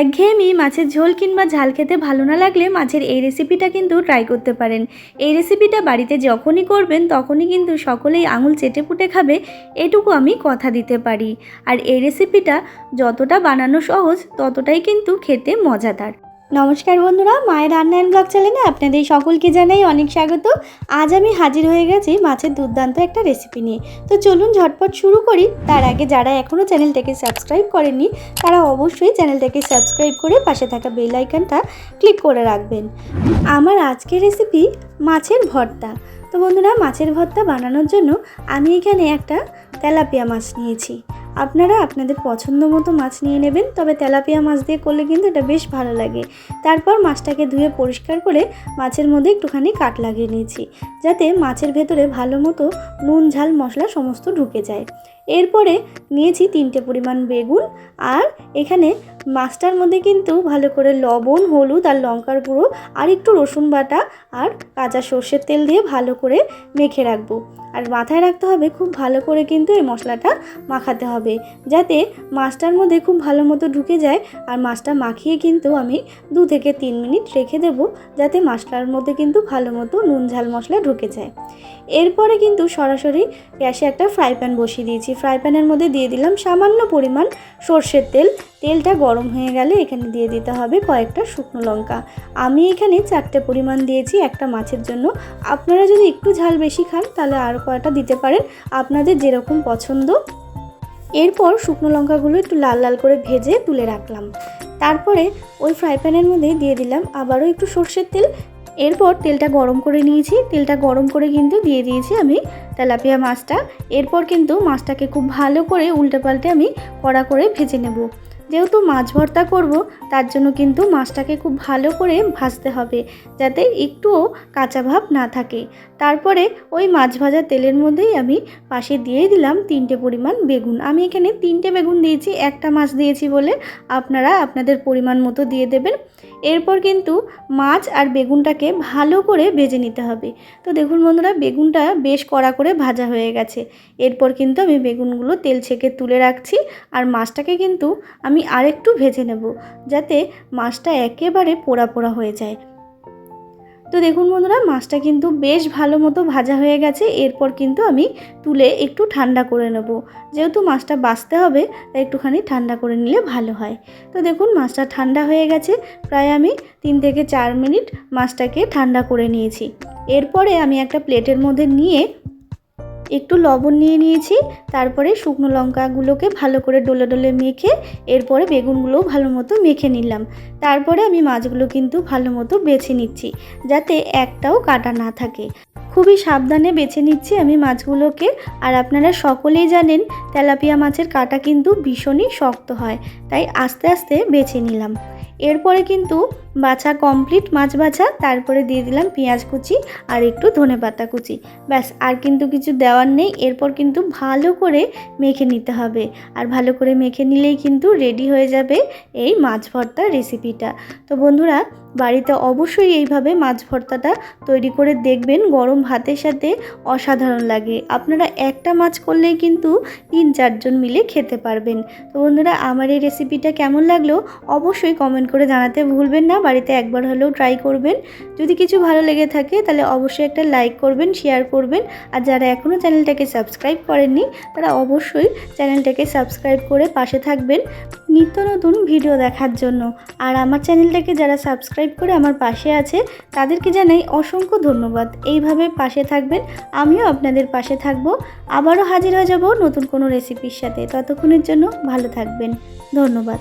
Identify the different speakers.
Speaker 1: একঘেয়েমি মাছের ঝোল কিংবা ঝাল খেতে ভালো না লাগলে মাছের এই রেসিপিটা কিন্তু ট্রাই করতে পারেন। এই রেসিপিটা বাড়িতে যখনই করবেন, তখনই কিন্তু সকলেই আঙুল চেটে পুটে খাবে, এটুকু আমি কথা দিতে পারি। আর এই রেসিপিটা যতটা বানানো সহজ, ততটাই কিন্তু খেতে মজাদার। নমস্কার বন্ধুরা, মায়ের রান্না অ্যান্ড ব্লগ চ্যানেলে আপনাদের সকলকে জানাই অনেক স্বাগত। আজ আমি হাজির হয়ে গেছি মাছের দুর্দান্ত একটা রেসিপি নিয়ে। তো চলুন ঝটপট শুরু করি। তার আগে যারা এখনও চ্যানেলটাকে সাবস্ক্রাইব করেননি, তারা অবশ্যই চ্যানেলটাকে সাবস্ক্রাইব করে পাশে থাকা বেল আইকনটা ক্লিক করে রাখবেন। আমার আজকের রেসিপি মাছের ভর্তা। তো বন্ধুরা, মাছের ভর্তা বানানোর জন্য আমি এখানে একটা তেলাপিয়া মাছ নিয়েছি। আপনারা আপনাদের পছন্দ মতো মাছ নিয়ে নেবেন, তবে তেলাপিয়া মাছ দিয়ে করলে কিন্তু এটা বেশ ভালো লাগে। তারপর মাছটাকে ধুয়ে পরিষ্কার করে মাছের মধ্যে একটুখানি কাট লাগিয়ে নিয়েছি, যাতে মাছের ভেতরে ভালো মতো নুন, ঝাল, মশলা সমস্ত ঢুকে যায়। এরপরে নিয়েছি তিনটে পরিমাণ বেগুন আর এখানে মাছটার মধ্যে কিন্তু ভালো করে লবণ, হলুদ আর লঙ্কার গুঁড়ো আর একটু রসুন বাটা আর কাঁচা সর্ষের তেল দিয়ে ভালো করে মেখে রাখব। আর মাথায় রাখতে হবে খুব ভালো করে কিন্তু এই মশলাটা মাখাতে হবে যাতে মাছটার মধ্যে খুব ভালো মতো ঢুকে যায় আর মাছটা মাখিয়ে কিন্তু আমি দু থেকে তিন মিনিট রেখে দেবো যাতে মাছটার মধ্যে কিন্তু ভালো মতো নুন, ঝাল মশলা ঢুকে যায়। এরপরে কিন্তু সরাসরি গ্যাসে একটা ফ্রাই প্যান বসিয়ে দিয়েছি। ফ্রাই প্যানের মধ্যে দিয়ে দিলাম সামান্য পরিমাণ সর্ষের তেল। তেলটা গরম হয়ে গেলে এখানে দিয়ে দিতে হবে কয়েকটা শুকনো লঙ্কা। আমি এখানে চারটে পরিমাণ দিয়েছি একটা মাছের জন্য। আপনারা যদি একটু ঝাল বেশি খান তাহলে আরও কয়টা দিতে পারেন। আপনাদের যেরকম পছন্দ। এরপর শুকনো লঙ্কাগুলো একটু লাল লাল করে ভেজে তুলে রাখলাম। তারপরে ওই ফ্রাই প্যানের মধ্যে দিয়ে দিলাম আবারও একটু সর্ষের তেল। এরপর তেলটা গরম করে নিয়েছি। তেলটা গরম করে কিন্তু দিয়ে দিয়েছি আমি তেলাপিয়া মাছটা। এরপর কিন্তু মাছটাকে খুব ভালো করে উল্টে পাল্টে আমি কড়া করে ভেজে নেব। যেহেতু মাছ ভর্তা করব, তার জন্য কিন্তু মাছটাকে খুব ভালো করে ভাজতে হবে, যাতে একটুও কাঁচা ভাব না থাকে। তারপরে ওই মাছ ভাজা তেলের মধ্যেই আমি পাশে দিয়ে দিলাম তিনটে পরিমাণ বেগুন। আমি এখানে তিনটে বেগুন দিয়েছি, একটা মাছ দিয়েছি বলে আপনারা আপনাদের পরিমাণ মতো দিয়ে দেবেন। এরপর কিন্তু মাছ আর বেগুনটাকে ভালো করে ভেজে নিতে হবে। তো দেখুন বন্ধুরা, বেগুনটা বেশ কড়া করে ভাজা হয়ে গেছে। এরপর কিন্তু আমি বেগুনগুলো তেল ছেঁকে তুলে রাখছি, আর মাছটাকে কিন্তু আমি আরেকটু ভেজে নেব, যাতে মাছটা একেবারে পোড়া পোড়া হয়ে যায়। তো দেখুন বন্ধুরা, মাছটা কিন্তু বেশ ভালো মতো ভাজা হয়ে গেছে। এরপর কিন্তু আমি তুলে একটু ঠান্ডা করে নেব। যেহেতু মাছটা বাছতে হবে, তাই একটুখানি ঠান্ডা করে নিলে ভালো হয়। তো দেখুন, মাছটা ঠান্ডা হয়ে গেছে। প্রায় আমি তিন থেকে চার মিনিট মাছটাকে ঠান্ডা করে নিয়েছি। এরপরে আমি একটা প্লেটের মধ্যে নিয়ে একটু লবণ নিয়ে নিয়েছি, তারপরে শুকনো লঙ্কাগুলোকে ভালো করে ডোলে ডোলে মেখে, এরপরে বেগুনগুলোও ভালো মতো মেখে নিলাম। তারপরে আমি মাছগুলো কিন্তু ভালো মতো বেছে নিচ্ছি, যাতে একটাও কাটা না থাকে। খুবই সাবধানে বেছে নিচ্ছি আমি মাছগুলোকে, আর আপনারা সকলেই জানেন, তেলাপিয়া মাছের কাটা কিন্তু ভীষণই শক্ত হয়, তাই আস্তে আস্তে বেছে নিলাম। এরপরে কিন্তু বাছা কমপ্লিট মাছ বাছা তারপরে দিয়ে দিলাম পেঁয়াজ কুচি আর একটু ধনে পাতা কুচি। ব্যাস, আর কিন্তু কিছু দেওয়ার নেই, এরপর কিন্তু ভালো করে মেখে নিতে হবে। আর ভালো করে মেখে নিলেই কিন্তু রেডি হয়ে যাবে এই মাছ ভর্তার রেসিপিটা তো বন্ধুরা, বাড়িতে অবশ্যই এইভাবে মাছ ভর্তাটা তৈরি করে দেখবেন, গরম ভাতের সাথে অসাধারণ লাগে। আপনারা একটা মাছ করলেই কিন্তু তিন চারজন মিলে খেতে পারবেন। তো বন্ধুরা, আমার এই রেসিপিটা কেমন লাগল অবশ্যই কমেন্ট করে জানাতে ভুলবেন না। বাড়িতে একবার হলেও ট্রাই করবেন। যদি কিছু ভালো লেগে থাকে, তাহলে অবশ্যই একটা লাইক করবেন শেয়ার করবেন। আর যারা এখনও চ্যানেলটাকে সাবস্ক্রাইব করেননি, তারা অবশ্যই চ্যানেলটাকে সাবস্ক্রাইব করে পাশে থাকবেন নিত্য নতুন ভিডিও দেখার জন্য। আর আমার চ্যানেলটাকে যারা সাবস্ক্রাইব করে আমার পাশে আছে, তাদেরকে জানাই অসংখ্য ধন্যবাদ। এইভাবে পাশে থাকবেন, আমিও আপনাদের পাশে থাকব। আবারও হাজির হয়ে যাব নতুন কোনো রেসিপির সাথে। ততক্ষণের জন্য ভালো থাকবেন। ধন্যবাদ।